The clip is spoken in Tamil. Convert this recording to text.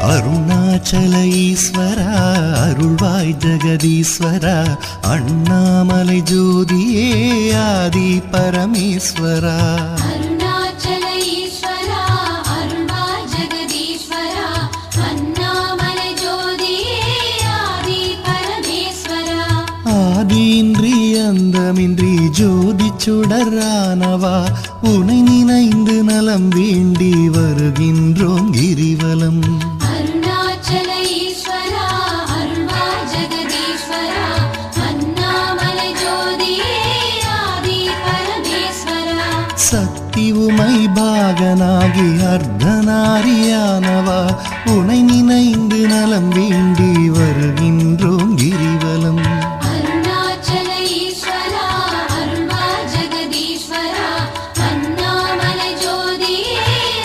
அருணாச்சல ஈஸ்வரா அருள்வாய் ஜெகதீஸ்வரா அண்ணாமலை ஜோதியே ஆதி பரமேஸ்வரா. ஆதியின்றி அந்தமின்றி ஜோதி சுடரானவா உனை நினைந்து நலம் வேண்டி வருகின்றோம் கிரிவலம். சக்தி பாகனாகி அர்த்தனாரியானவா உனை நினைந்து நலம் வேண்டி